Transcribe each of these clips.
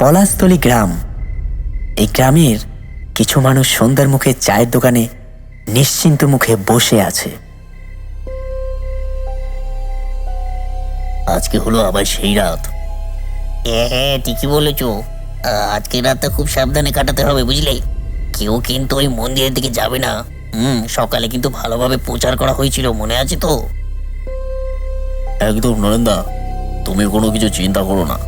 পলাশতলি গ্রাম। এই গ্রামের কিছু মানুষ সন্ধ্যার মুখে চায়ের দোকানে নিশ্চিন্ত মুখে বসে আছে। আজকে হলো আবার সেই রাত। হ্যাঁ হ্যাঁ ঠিকই বলেছ। আজকে রাতটা খুব সাবধানে কাটাতে হবে বুঝলে? কেউ কিন্তু ওই মন্দিরের দিকে যাবে না। হুম সকালে কিন্তু ভালোভাবে প্রচার করা হয়েছিল মনে আছে তো? একদম নরেন্দা তুমি কোনো কিছু চিন্তা করো না।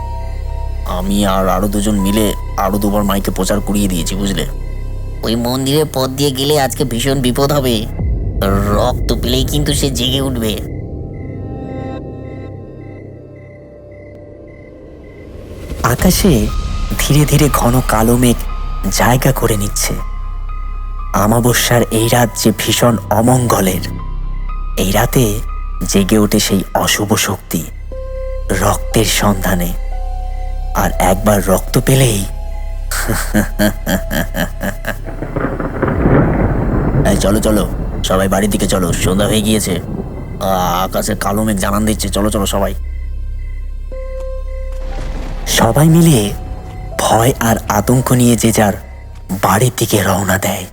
আমি আর আরও দুজন মিলে আরও দুবার মাইকে প্রচার করিয়ে দিয়েছি বুঝলে? ওই মন্দিরের পথ দিয়ে গেলে আজকে ভীষণ বিপদ হবে। রক্ত পেলেই কিন্তু সে জেগে উঠবে। আকাশে ধীরে ধীরে ঘন কালো মেঘ জায়গা করে নিচ্ছে। আমাবস্যার এই রাত যে ভীষণ অমঙ্গলের এই রাতে জেগে ওঠে সেই অশুভ শক্তি রক্তের সন্ধানে। আর একবার রক্ত পেলেই এই চলো চলো। সবাই বাড়ির দিকে চলো, সন্ধ্যা হয়ে গিয়েছে। আকাশে কালো মেঘ জানান দিচ্ছে। চলো চলো, সবাই। সবাই মিলে ভয় আর আতঙ্ক নিয়ে যে যার বাড়ির দিকে রওনা দেয়।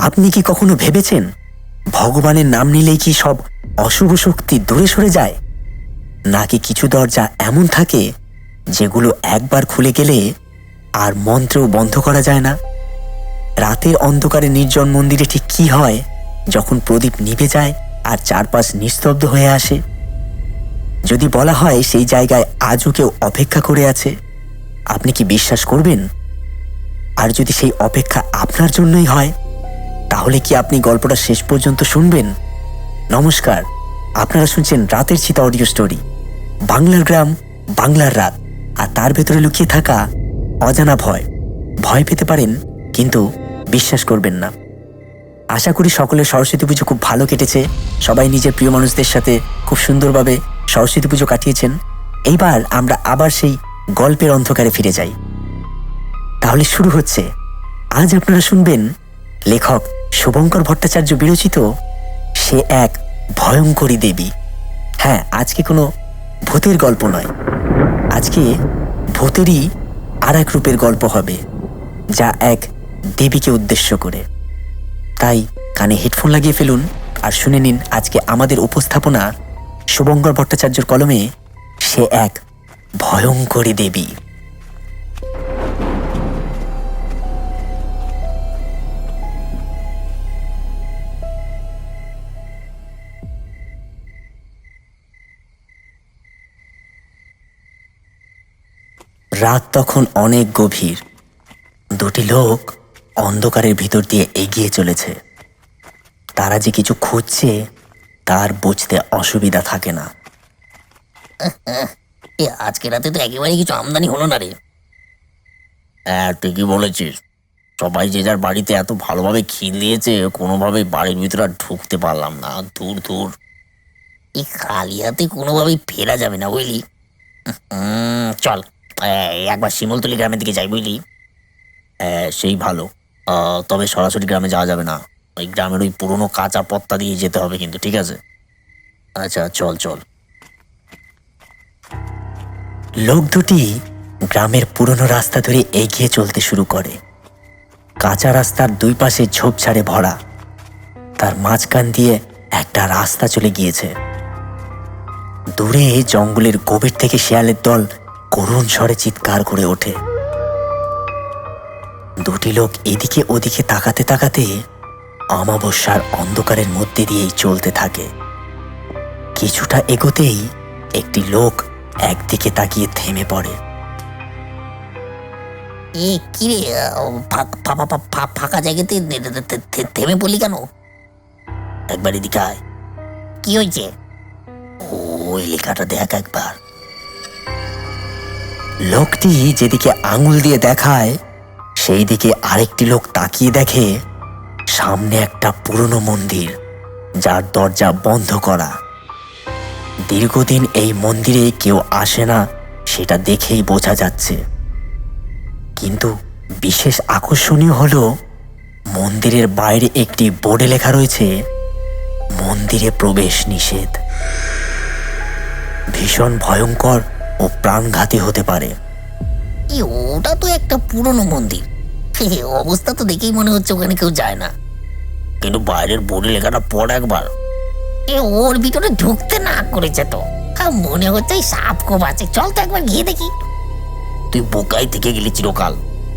আপনি কি কখনো ভেবেছেন ভগবানের নাম নিলেই কি সব অশুভ শক্তি দূরে সরে যায়? নাকি কিছু দরজা এমন থাকে যেগুলো একবার খুলে গেলে আর মন্ত্রেও বন্ধ করা যায় না? রাতের অন্ধকারে নির্জন মন্দিরে ঠিক কি হয় যখন প্রদীপ নিভে যায় আর চারপাশ নিস্তব্ধ হয়ে আসে? যদি বলা হয় সেই জায়গায় আজও কেউ অপেক্ষা করে আছে, আপনি কি বিশ্বাস করবেন? আর যদি সেই অপেক্ষা আপনার জন্যই হয় তাহলে কি আপনি গল্পটা শেষ পর্যন্ত শুনবেন? নমস্কার, আপনারা শুনছেন রাতের চিতা অডিও স্টোরি বাংলার গ্রাম, বাংলার রাত। আর তার ভেতরে লুকিয়ে থাকা অজানা ভয়। ভয় পেতে পারেন, কিন্তু বিশ্বাস করবেন না। আশা করি সকলের সরস্বতী পুজো খুব ভালো কেটেছে। সবাই নিজের প্রিয় মানুষদের সাথে খুব সুন্দরভাবে সরস্বতী পুজো কাটিয়েছেন। এইবার আমরা আবার সেই গল্পের অন্ধকারে ফিরে যাই। তাহলে শুরু হচ্ছে। আজ আপনারা শুনবেন লেখক শুভঙ্কর ভট্টাচার্য বিরচিত, সে এক ভয়ঙ্করী দেবী। হ্যাঁ আজকে কোনো ভূতের গল্প নয়। আজকে ভূতেরই আর এক রূপের গল্প হবে, যা এক দেবীকে উদ্দেশ্য করে। তাই কানে হেডফোন লাগিয়ে ফেলুন আর শুনে নিন আজকে আমাদের উপস্থাপনা শুভঙ্কর ভট্টাচার্যর কলমে সে এক ভয়ঙ্করী দেবী। রাত তখন অনেক গভীর। দুটি লোক অন্ধকারের ভিতর দিয়ে এগিয়ে চলেছে। তারা যে কিছু খুঁজছে তার বুঝতে অসুবিধা থাকে না। এ আজকে রাতে তো একেবারে কিছু আমদানি হলো না রে। হ্যাঁ ঠিকই বলেছিস। সবাই যে যার বাড়িতে এত ভালোভাবে খিল দিয়েছে কোনোভাবে বাড়ির ভিতরে আর ঢুকতে পারলাম না। দূর দূর। এই খালি হাতে কোনোভাবেই ফেরা যাবে না বুঝলি। চল। একবার শিমলতলি গ্রামের দিকে যাই বুঝলি। সেই ভালো। তবে সরাসরি গ্রামে যাওয়া যাবে না। ওই গ্রামের ওই পুরনো কাঁচা পত্তা দিয়ে যেতে হবে কিন্তু, ঠিক আছে? আচ্ছা চল চল। লোক দুটি গ্রামের পুরনো রাস্তা ধরে এগিয়ে চলতে শুরু করে। কাঁচা রাস্তার দুই পাশে ঝোপঝাড়ে ভরা। তার মাঝখান দিয়ে একটা রাস্তা চলে গিয়েছে। দূরে জঙ্গলের গভীর থেকে শেয়ালের দল করুণ স্বরে চিৎকার করে ওঠে। দুটি লোক এদিকে ওদিকে তাকাতে তাকাতে অমাবস্যার অন্ধকারের মধ্যে দিয়েই চলতে থাকে। কিছুটা এগোতেই একটি লোক একদিকে তাকিয়ে থেমে পড়ে। এ কি রে ফাঁকা জায়গাতে থেমে পড়লি কেন? একবার এদিকে আয়। কি হয়েছে? ওই লেখাটা দেখ একবার। লোকটি যেদিকে আঙুল দিয়ে দেখায় সেই দিকে আরেকটি লোক তাকিয়ে দেখে, সামনে একটা পুরনো মন্দির, যার দরজা বন্ধ করা। দীর্ঘদিন এই মন্দিরে কেউ আসে না, সেটা দেখেই বোঝা যাচ্ছে। কিন্তু বিশেষ আকর্ষণীয় হল, মন্দিরের বাইরে একটি বোর্ডে লেখা রয়েছে, মন্দিরে প্রবেশ নিষেধ। ভীষণ ভয়ঙ্কর ও প্রাণঘাতী হতে পারে। ওটা তো একটা পুরনো মন্দির। অবস্থা তো দেখেই মনে হচ্ছে ওখানে কেউ যায় না। কিন্তু বাইরের বোর্ডে লেখাটা পড় একবার। এ ওর ভিতরে ঢুকতে না করেছে তো। হ্যাঁ, মনে হচ্ছে সাপ কোপ আছে। চল তো একবার গিয়ে দেখি। তুই বোকাই থেকে গেলি চিরকাল।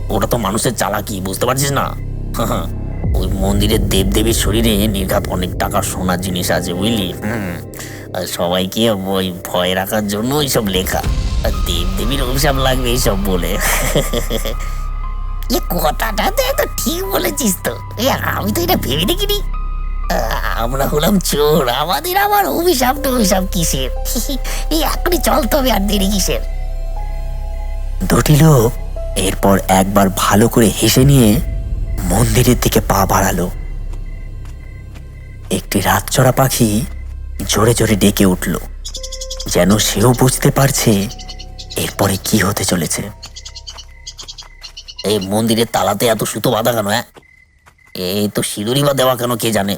ওটা তো মানুষের চালাকি বুঝতে পারছিস না? ওই মন্দিরের দেবদেবীর শরীরে নির্ঘাত অনেক টাকা সোনার জিনিস আছে বুঝলি? হুম। আর সবাইকে ওই ভয় রাখার জন্য এইসব লেখা। আর দেবদেবীর অভিশাপ লাগবে এইসব বলে। এ কথাটা তো এত ঠিক বলেছিস তো। এ, আমি তো এটা ভেবে দেখিনি। আমরা হলাম চোর, আমাদের আবার অভিশাপ অভিশাপ কিসের? এই এখনই চল তবে আর দেরি কিসের? দুটি লোক এরপর একবার ভালো করে হেসে নিয়ে মন্দিরের দিকে পা বাড়ালো। একটি রাতচড়া পাখি জোরে জোরে ডেকে উঠল। যেন সেও বুঝতে পারছে এরপরে কি হতে চলেছে। এই মন্দিরের তালাতে এত সুতো বাঁধা কেন হ্যাঁ? এই তো সিঁদুরি বা দেওয়া কেন কে জানে?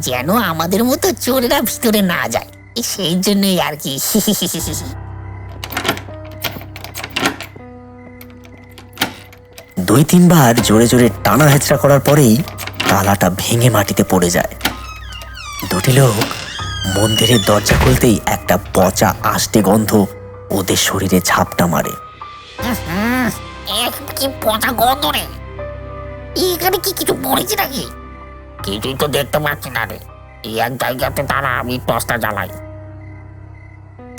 যেন আমাদের মতো চোরেরা ভিতরে না যায়। সেই জন্যই আর কি। দুই তিনবার জোরে জোরে টানা হেঁচড়া করার পরেই তালাটা ভেঙে মাটিতে পড়ে যায়। দুটি লোক মন্দিরের দরজা খুলতেই একটা পচা আষ্টে গন্ধ ওদের শরীরে ঝাপটা মারে। কি পচা গন্ধ রে? এখানে কি কিছু পড়েছে নাকি? কিছুই তো দেখতে পাচ্ছি না রে। এই এক জায়গাতে তারা আমি টসটা জ্বালাই।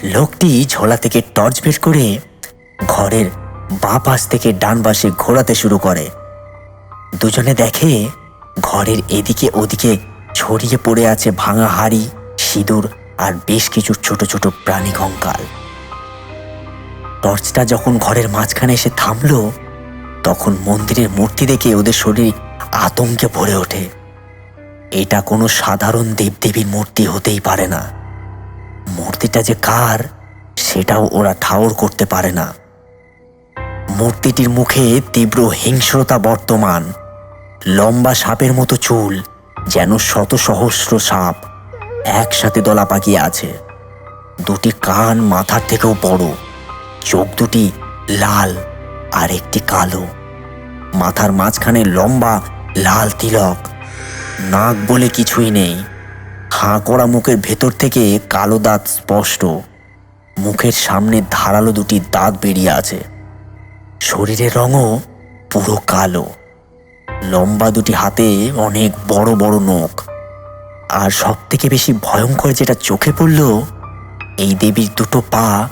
লোকটি ঝোলা থেকে টর্চ বের করে ঘরের বাঁ পাশ থেকে ডান পাশে ঘোরাতে শুরু করে। দুজনে দেখে ঘরের এদিকে ওদিকে ছড়িয়ে পড়ে আছে ভাঙা হাড়ি, সিঁদুর আর বেশ কিছু ছোট ছোট প্রাণী কঙ্কাল। টর্চটা যখন ঘরের মাঝখানে এসে থামলো, তখন মন্দিরের মূর্তি দেখে ওদের শরীর আতঙ্কে ভরে ওঠে। এটা কোনো সাধারণ দেবদেবীর মূর্তি হতেই পারে না। মূর্তিটা যে কার, সেটাও ওরা ঠাউর করতে পারে না। মূর্তিটির মুখে তীব্র হিংস্রতা বর্তমান। লম্বা সাপের মতো চুল যেন শত সহস্র সাপ একসাথে দলা পাকিয়ে আছে। দুটি কান মাথার থেকেও বড়, চোখ দুটি লাল আর একটি কালো। মাথার মাঝখানে লম্বা, লাল তিলক। নাক বলে কিছুই নেই। হাঁ করা মুখের ভেতর থেকে কালো দাঁত স্পষ্ট। মুখের সামনে ধারালো দুটি দাঁত বেরিয়ে আছে। শরীরের রঙও পুরো কালো। লম্বা দুটি হাতে অনেক বড় বড় নখ। আর সব থেকে বেশি ভয়ঙ্কর যেটা চোখে পড়ল, এই দেবীর দুটো পা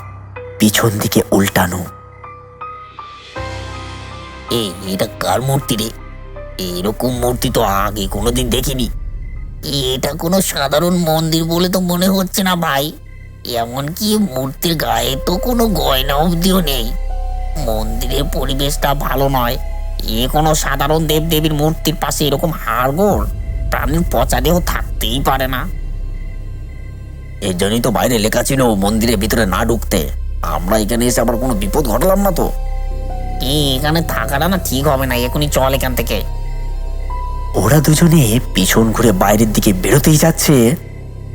পিছন দিকে উল্টানো। এই, এটা কার মূর্তি রে? এরকম মূর্তি তো আগে কোনোদিন দেখিনি। এটা কোনো সাধারণ মন্দির বলে তো মনে হচ্ছে না ভাই। এমনকি মূর্তির গায়ে তো কোনো গয়না অবধিও নেই। মন্দিরের পরিবেশটা ভালো নয়। এ কোনো সাধারণ দেবদেবীর মূর্তির পাশে এরকম হাড়গোড়? প্রাণীর পচা দেহ থাকতেই পারে না। এর জন্যই তো বাইরে লেখা ছিল মন্দিরের ভিতরে না ঢুকতে। আমরা এখানে এসে আবার কোনো বিপদ ঘটালাম না তো। এ, এখানে থাকাটা না ঠিক হবে না এখনই চল এখান থেকে। ওরা দুজনে পিছন ঘুরে বাইরের দিকে বেরোতেই যাচ্ছে।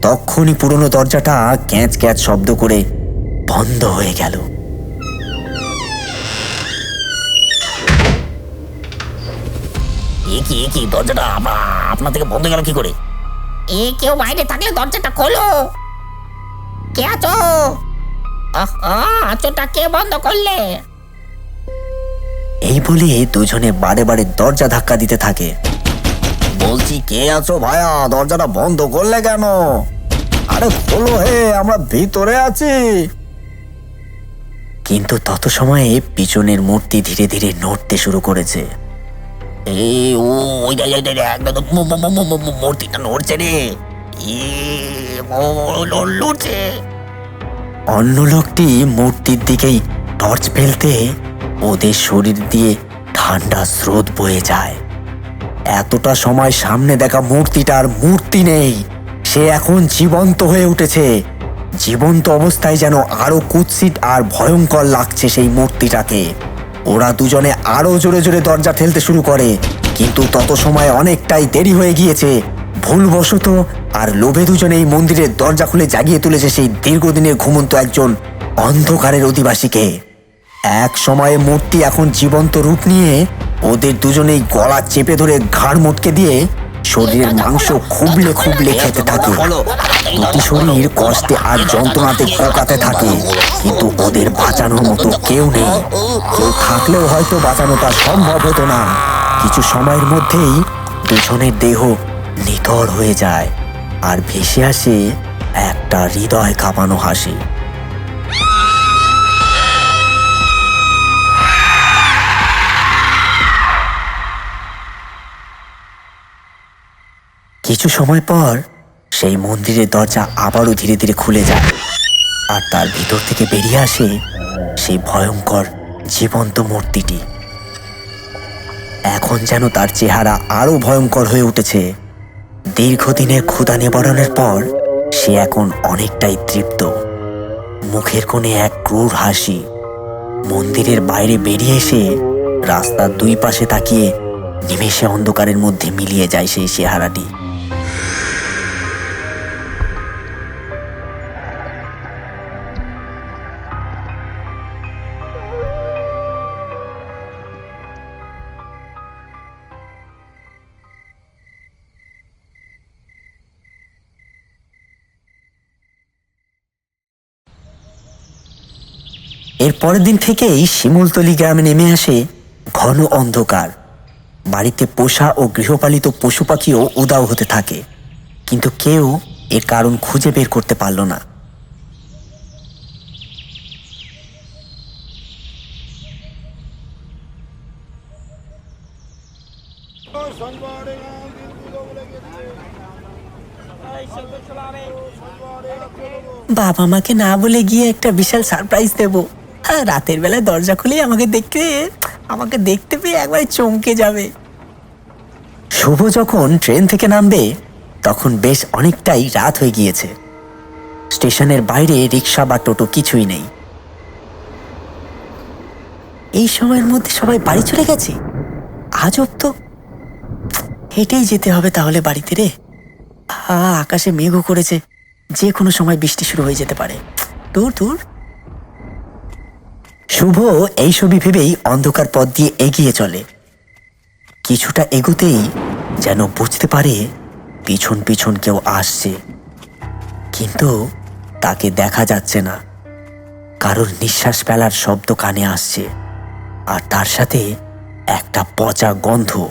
তখনই পুরনো দরজাটা ক্যাঁচ ক্যাঁচ শব্দ করে বন্ধ হয়ে গেল। এ কি এ কি? দরজাটা আমরা আপনা থেকে বন্ধ গেল কি করে? এ কেউ বাইরে থাকলে দরজাটা খোলো। কে আছো? আছোটা কে বন্ধ করলে? এই বলে দুজনে বারে বারে দরজা ধাক্কা দিতে থাকে। বলছি কে আছো ভাইয়া? দরজাটা বন্ধ করলে কেন? আরে খোলো হে আমরা ভিতরে আছি। কিন্তু তত সময়ে পিছনের মূর্তি ধীরে ধীরে নড়তে শুরু করেছে। মূর্তিটা নড়ছে রে। অন্য লোকটি মূর্তির দিকেই টর্চ ফেলতে ওদের শরীর দিয়ে ঠান্ডা স্রোত বয়ে যায়। এতটা সময় সামনে দেখা মূর্তিটার মূর্তি নেই। সে এখন জীবন্ত হয়ে উঠেছে। জীবন্ত অবস্থায় যেন আরও কুৎসিত আর ভয়ঙ্কর লাগছে সেই মূর্তিটাকে। ওরা দুজনে আরও জোরে জোরে দরজা ঠেলতে শুরু করে। কিন্তু তত সময় অনেকটাই দেরি হয়ে গিয়েছে। ভুলবশত আর লোভে দুজনে এই মন্দিরের দরজা খুলে জাগিয়ে তুলেছে সেই দীর্ঘদিনের ঘুমন্ত একজন অন্ধকারের অধিবাসীকে। এক সময়ে মূর্তি এখন জীবন্ত রূপ নিয়ে ওদের দুজনেই গলা চেপে ধরে ঘাড় মোটকে দিয়ে শরীরের মাংস খুবলে খুবলে খেতে থাকে। দুটি শরীর কষ্টে আর যন্ত্রণাতে কোকাতে থাকে। কিন্তু বাঁচানোর মতো কেউ নেই। কেউ থাকলেও হয়তো বাঁচানোটা সম্ভব হতো না। কিছু সময়ের মধ্যেই দুজনের দেহ নিথর হয়ে যায় আর ভেসে আসে একটা হৃদয় কাঁপানো হাসি। কিছু সময় পর সেই মন্দিরের দরজা আবারও ধীরে ধীরে খুলে যায় আর তার ভিতর থেকে বেরিয়ে আসে সেই ভয়ঙ্কর জীবন্ত মূর্তিটি। এখন যেন তার চেহারা আরও ভয়ঙ্কর হয়ে উঠেছে। দীর্ঘদিনের ক্ষুধা নিবারণের পর সে এখন অনেকটাই তৃপ্ত। মুখের কোণে এক ক্রূর হাসি। মন্দিরের বাইরে বেরিয়ে এসে রাস্তার দুই পাশে তাকিয়ে নিমেষে অন্ধকারের মধ্যে মিলিয়ে যায় সেই চেহারাটি। এর পরের দিন থেকেই শিমুলতলি গ্রামে নেমে আসে ঘন অন্ধকার। বাড়িতে পোষা ও গৃহপালিত পশু পাখিও উদাও হতে থাকে, কিন্তু কেউ এর কারণ খুঁজে বের করতে পারল না। বাবা মাকে না বলে গিয়ে একটা বিশাল সারপ্রাইজ দেব। রাতের বেলায় দরজা খুলেই আমাকে দেখতে আমাকে দেখতে পেয়ে একবারে চমকে যাবে। শুভ যখন ট্রেন থেকে নামবে, তখন বেশ অনেকটাই রাত হয়ে গিয়েছে। স্টেশনের বাইরে রিক্সা বা টোটো কিছুই নেই। এই সময়ের মধ্যে সবাই বাড়ি চলে গেছে। আজব তো। হেঁটেই যেতে হবে তাহলে বাড়িতে রে। আকাশে মেঘও করেছে। যে কোনো সময় বৃষ্টি শুরু হয়ে যেতে পারে। দূর দূর। শুভ এই ছবি ভেবেই অন্ধকার পথ দিয়ে এগিয়ে চলে। কিছুটা এগোতেই যেন বুঝতে পারে পিছন পিছন কেউ আসছে। কিন্তু তাকে দেখা যাচ্ছে না। কারোর নিঃশ্বাস ফেলার শব্দ কানে আসছে। আর তার সাথে একটা পচা গন্ধ।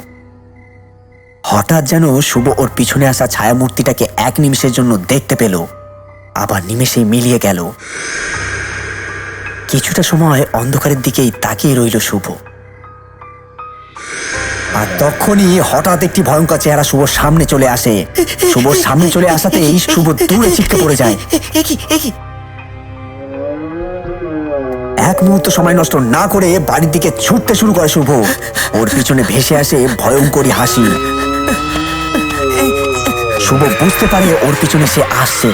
হঠাৎ যেন শুভ ওর পিছনে আসা ছায়ামূর্তিটাকে এক নিমিষের জন্য দেখতে পেল। আবার নিমেষেই মিলিয়ে গেল। কিছুটা সময় অন্ধকারের দিকেই তাকিয়ে রইল শুভ। আর তখনই হঠাৎ একটি ভয়ঙ্কর চেহারা শুভর সামনে চলে আসে। শুভর সামনে চলে আসাতেই শুভ দূরে ছিটকে পড়ে যায়। এক মুহূর্ত সময় নষ্ট না করে বাড়ির দিকে ছুটতে শুরু করে শুভ। ওর পিছনে ভেসে আসে ভয়ঙ্করী হাসি। শুভ বুঝতে পারে ওর পিছনে সে আসছে।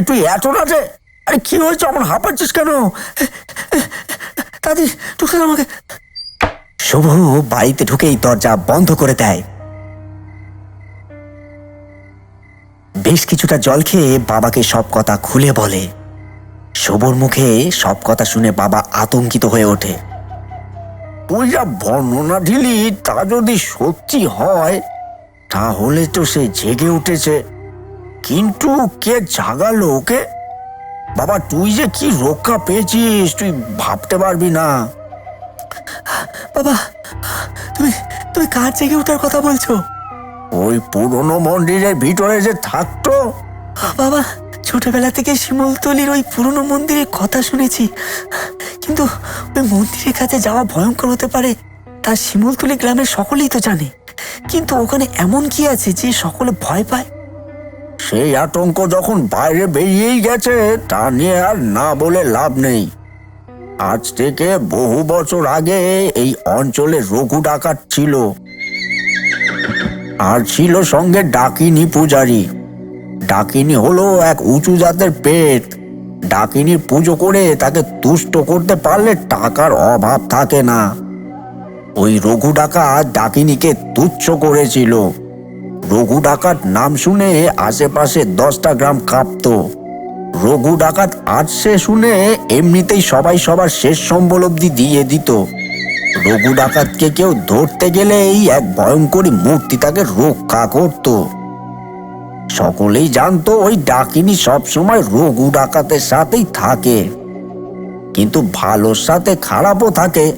তুই এত রাতে? আরে কি হয়েছে? আমার হাঁপাচ্ছিস কেন? তাড়াতাড়ি ঢুকে আমাকে। শুভ বাড়িতে ঢুকেই দরজা বন্ধ করে দেয়। বেশ কিছুটা জল খেয়ে বাবাকে সব কথা খুলে বলে। শুভর মুখে সব কথা শুনে বাবা আতঙ্কিত হয়ে ওঠে। তুই যা বর্ণনা দিলি তা যদি সত্যি হয়, তাহলে তো সে জেগে উঠেছে। কিন্তু কে জাগালো ওকে? বাবা তুই যে কি রক্ষা পেয়েছিস তুই ভাবতে পারবি না। বাবা তুমি তুমি কার জেগে ওঠার কথা বলছো? ওই পুরনো মন্দিরের ভিতরে যে থাকতো? বাবা ছোটবেলা থেকে শিমলতলির ওই পুরনো মন্দিরের কথা শুনেছি। কিন্তু ওই মন্দিরের কাছে যাওয়া ভয়ঙ্কর হতে পারে তা শিমলতলি গ্রামের সকলেই তো জানে। কিন্তু ওখানে এমন কি আছে যে সকলে ভয় পায়? সেই আতঙ্ক যখন বাইরে বেরিয়েই গেছে, তা নিয়ে আর না বলে লাভ নেই। আজ থেকে বহু বছর আগে এই অঞ্চলে রঘু ডাকাত ছিল। আর ছিল সঙ্গে ডাকিনী পূজারী। ডাকিনী হলো এক উঁচু জাতের পেট। ডাকিনীর পুজো করে তাকে তুষ্ট করতে পারলে টাকার অভাব থাকে না। ওই রঘু ডাকাত ডাকিনীকে তুচ্ছ করেছিল। রঘু ডাকাত নাম শুনে আশেপাশে দশটা গ্রাম কাঁপত। রঘু ডাকাত আসছে শুনে এমনিতেই সবাই সবার শেষ সম্বল অব্দি দিয়ে দিত। রঘু ডাকাতকে কেউ ধরতে গেলেই এক ভয়ঙ্করী মূর্তি তাকে রক্ষা করত। সকলেই জানতো ওই ডাকিনী সবসময় রঘু ডাকাতের সাথেই থাকে। কিন্তু ভালোর সাথে খারাপও থাকে।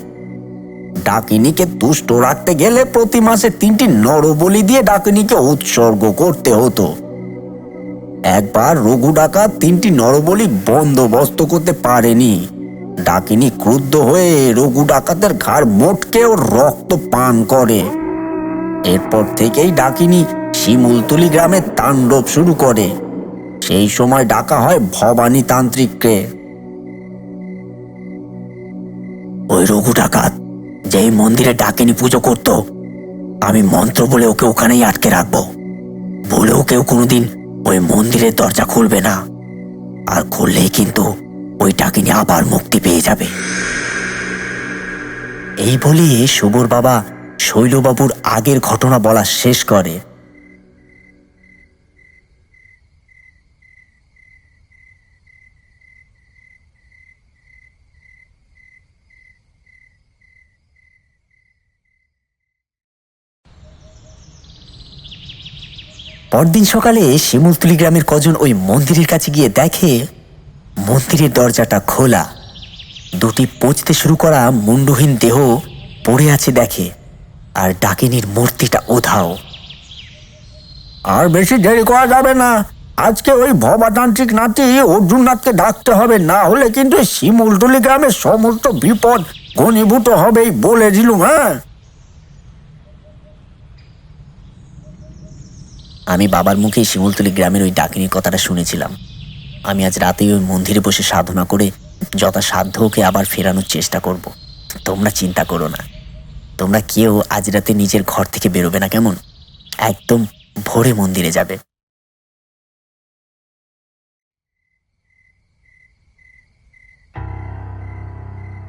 ডাকিনীকে তুষ্ট রাখতে গেলে প্রতি মাসে তিনটি নরবলি দিয়ে ডাকিনীকে উৎসর্গ করতে হতো। একবার রঘু ডাকাত তিনটি নরবলি বন্দোবস্ত করতে পারেনি। ডাকিনী ক্রুদ্ধ হয়ে রঘু ডাকাতের ঘাড় মোটকে ওর রক্ত পান করে। এরপর থেকেই ডাকিনী শিমুলতুলি গ্রামে তাণ্ডব শুরু করে। সেই সময় ডাকা হয় ভবানী তান্ত্রিককে ওই রঘু ডাকাত যেই মন্দিরে ডাকিনি পুজো করত, আমি মন্ত্র বলে ওকে ওখানেই আটকে রাখব। বলেও কেউ কোনোদিন ওই মন্দিরের দরজা খুলবে না। আর খুললেই কিন্তু ওই ডাকিনি আবার মুক্তি পেয়ে যাবে। এই বলে শুভর বাবা শৈলবাবুর আগের ঘটনা বলা শেষ করে। পরদিন সকালে শিমুলতুলি গ্রামের কজন ওই মন্দিরের কাছে গিয়ে দেখে, মন্দিরের দরজাটা খোলা। দুটি পচতে শুরু করা মুন্ডহীন দেহ পড়ে আছে দেখে, আর ডাকিনীর মূর্তিটা ওধাও। আর বেশি দেরি করা যাবে না। আজকে ওই ভবাতান্ত্রিক নাতি অর্জুননাথকে ডাকতে হবে, না হলে কিন্তু শিমুলতুলি গ্রামের সমস্ত বিপদ ঘনীভূত হবেই বলে দিলুম হ্যাঁ? আমি বাবার মুখে শিমুলতলি গ্রামের ওই ডাকিনীর কথাটা শুনেছিলাম। আমি আজ রাতেই ওই মন্দিরে বসে সাধনা করে যথাসাধ্য ওকে আবার ফেরানোর চেষ্টা করব। তোমরা চিন্তা করো না। তোমরা কেউ আজ রাতে নিজের ঘর থেকে বেরোবে না, কেমন? একদম ভোরে মন্দিরে যাবে।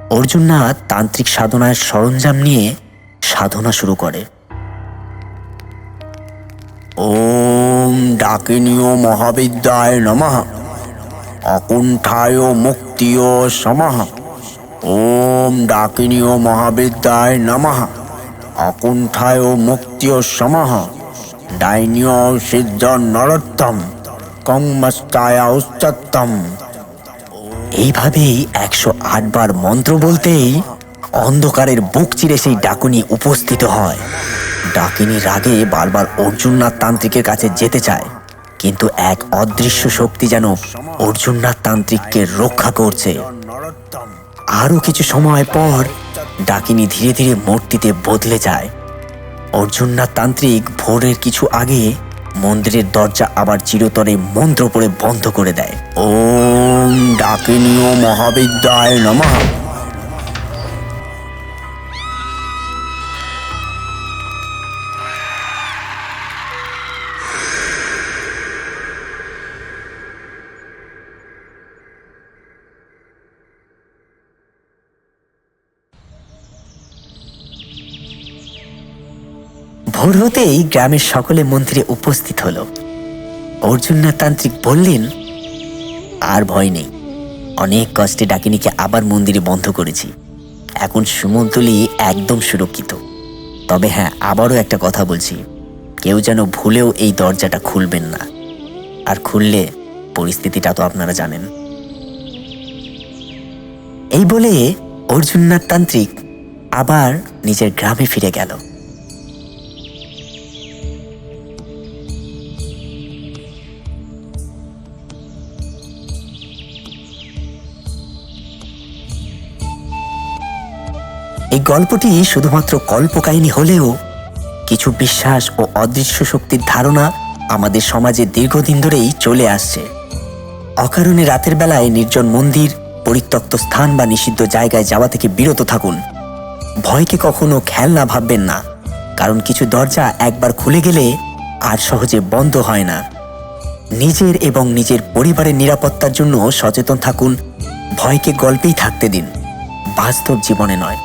অর্জুননাথ তান্ত্রিক সাধনার সরঞ্জাম নিয়ে সাধনা শুরু করে। ওম ডাকিনীয় মহাবিদ্যায় নমঃ। অকুণ্ঠায় মুক্তিয় সমঃ। ওম ডাকিনীয় মহাবিদ্যায় নমঃ। অকুণ্ঠায় মুক্তিয় সমঃ। ডাইনীয় সিদ্ধ নরোত্তম। কংমস্তায় উচ্চত্তম এইভাবেই একশো আটবার মন্ত্র বলতেই অন্ধকারের বুক চিরে সেই ডাকুনি উপস্থিত হয়। ডাকিনী রাগে বারবার অর্জুননাথ তান্ত্রিকের কাছে যেতে চায়। কিন্তু এক অদৃশ্য শক্তি যেন অর্জুননাথ তান্ত্রিককে রক্ষা করছে। আরও কিছু সময় পর ডাকিনী ধীরে ধীরে মূর্তিতে বদলে যায়। অর্জুননাথ তান্ত্রিক ভোরের কিছু আগে মন্দিরের দরজা আবার চিরতরে মন্ত্র পড়ে বন্ধ করে দেয়। ওম ডাকিনীয় মহাবিদ্যায় নমঃ। ভোর হতেই গ্রামের সকলে মন্দিরে উপস্থিত হলো। অর্জুননাথ তান্ত্রিক বললেন, আর ভয় নেই। অনেক কষ্টে ডাকিনীকে আবার মন্দিরে বন্ধ করেছি। এখন সুমন্তলি একদম সুরক্ষিত। তবে হ্যাঁ আবারও একটা কথা বলছি। কেউ যেন ভুলেও এই দরজাটা খুলবেন না। আর খুললে পরিস্থিতিটা তো আপনারা জানেন। এই বলে অর্জুননাথ তান্ত্রিক আবার নিজের গ্রামে ফিরে গেল। গল্পটি শুধুমাত্র কল্পকাহিনী হলেও কিছু বিশ্বাস ও অদৃশ্য শক্তির ধারণা আমাদের সমাজে দীর্ঘদিন ধরেই চলে আসছে। অকারণে রাতের বেলায় নির্জন মন্দির, পরিত্যক্ত স্থান বা নিষিদ্ধ জায়গায় যাওয়া থেকে বিরত থাকুন। ভয়কে কখনো খেলনা ভাববেন না, কারণ কিছু দরজা একবার খুলে গেলে আর সহজে বন্ধ হয় না। নিজের এবং নিজের পরিবারের নিরাপত্তার জন্য সচেতন থাকুন, ভয়কে গল্পেই থাকতে দিন। বাস্তব জীবনে নয়।